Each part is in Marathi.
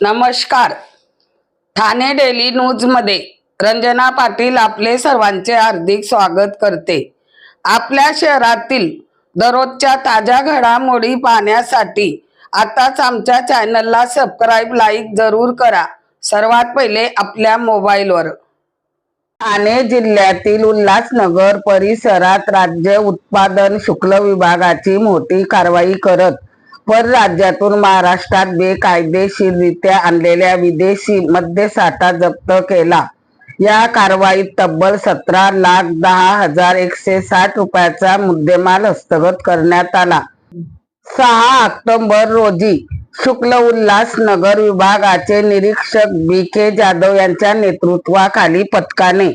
नमस्कार. ठाणे डेली न्यूजमध्ये रंजना पाटील आपले सर्वांचे हार्दिक स्वागत करते. आपल्या शहरातील दररोजच्या ताज्या घडामोडी पाहण्यासाठी आताच आमच्या चॅनलला सबस्क्राईब लाईक जरूर करा. सर्वात पहिले आपल्या मोबाईलवर. ठाणे जिल्ह्यातील उल्हासनगर परिसरात राज्य उत्पादन शुक्ल विभागाची मोठी कारवाई करत परराज्यातून महाराष्ट्रात बेकायदेशीररित्या आणलेल्या विदेशी मद्यसाठा जप्त केला. या कारवाईत तब्बल सतरा लाख दहा हजार एकशे साठ रुपयाचा मुद्देमाल हस्तगत करण्यात आला. सहा ऑक्टोबर रोजी शुक्ल उल्हास नगर विभागाचे निरीक्षक बी के जाधव यांच्या नेतृत्वाखाली पथकाने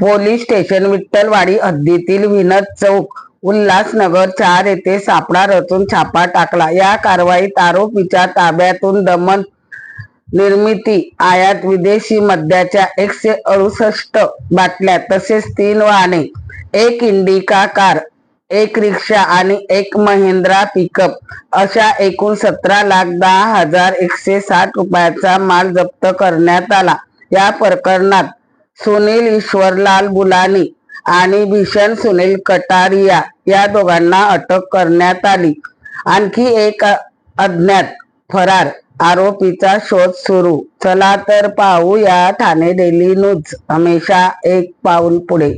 पोलीस स्टेशन विठ्ठलवाडी हद्दीतील विनद चौक उल्हासनगर चार येथे सापळा रचून छापा टाकला. या कारवाईत आरोपीच्या ताब्यातून दमन निर्मिती आयात विदेशी मद्याच्या एकशे अडुसष्ट बाटल्या तसेच तीन वाहने एक इंडिका कार एक रिक्षा आणि एक महिंद्रा पिकअप अशा एकूण सतरा लाख दहा हजार एकशे साठ रुपयाचा माल जप्त करण्यात आला. या प्रकरणात सुनील ईश्वरलाल बुलानी आणि भीषण सुनील कटारिया या दोघांना अटक करण्यात आली. आणखी एक अज्ञात फरार आरोपीचा शोध सुरू. चला तर पाहू या ठाणे डेली न्यूज. हमेशा एक पाऊल पुढे.